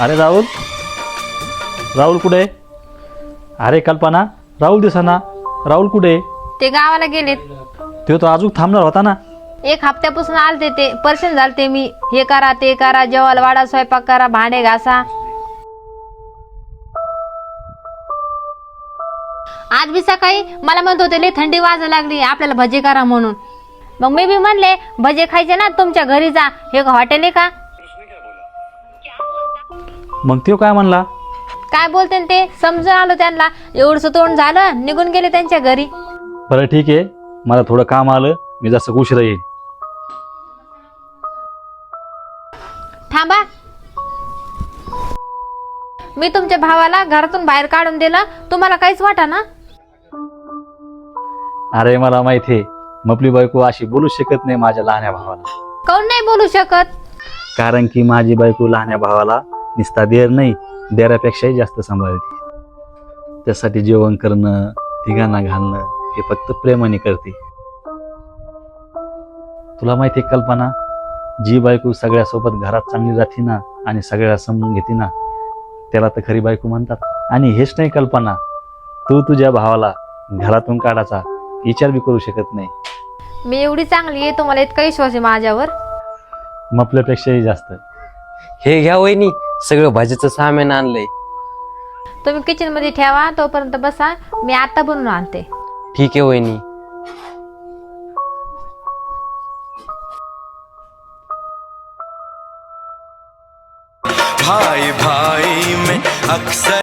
अरे राहुल. राहुल कुठे? अरे कल्पना राहुल दिसाना. राहुल कुठे? ते गावाला गेलेत. तो तो अजून थांबणार होता ना. एक हप्त्यापासून आलते ते पर्शन झालते मी. हे करा ते करा जेवायला वाडा स्वयंपाक करा भांडे घासा. आज बी सकाळी मला म्हणत होते लय थंडी वाजायला लागली आपल्याला भजी करा म्हणून. मग मी बी म्हणले भजे खायचे ना तुमच्या घरी जा. हे हॉटेल आहे का? मग तो काय म्हणला? काय बोलते न ते? समजून आलं त्यांना. एवढस तोंड झालं निघून गेले त्यांच्या घरी. बरं ठीक आहे. मला थोडं काम आलं. मी जसं उशिरा येईल थांबा. मी तुमच्या भावाला घरातून बाहेर काढून दिलं. तुम्हाला काहीच वाटा ना? अरे मला माहिती आहे. मपली बायको अशी बोलू शकत नाही माझ्या लहान्या भावाला. काऊन नाही बोलू शकत? कारण की माझी बायको लहान्या भावाला निस्ता देर नाही देरापेक्षाही जास्त सांभाळते. त्यासाठी जेवण करणं ठिकाणा घालणं हे फक्त प्रेमाने करते. तुला माहिती आहे कल्पना? जी बायको सगळ्यासोबत घरात चांगली राहते ना आणि सगळ्या समजून घेते ना त्याला तर खरी बायको म्हणतात. आणि हेच नाही कल्पना. तू तुझ्या भावाला घरातून काढायचा विचार बी करू शकत नाही. मी एवढी चांगली आहे तुम्हाला इतका विश्वास आहे माझ्यावर? मपल्यापेक्षाही जास्त. हे घ्या वहिनी सगळं भाजीचं सामान आणलंय. तुम्ही किचनमध्ये ठेवा तोपर्यंत बसा मी आता बनवून आणते. ठीक आहे वहिनी. भाई भाई में अक्सर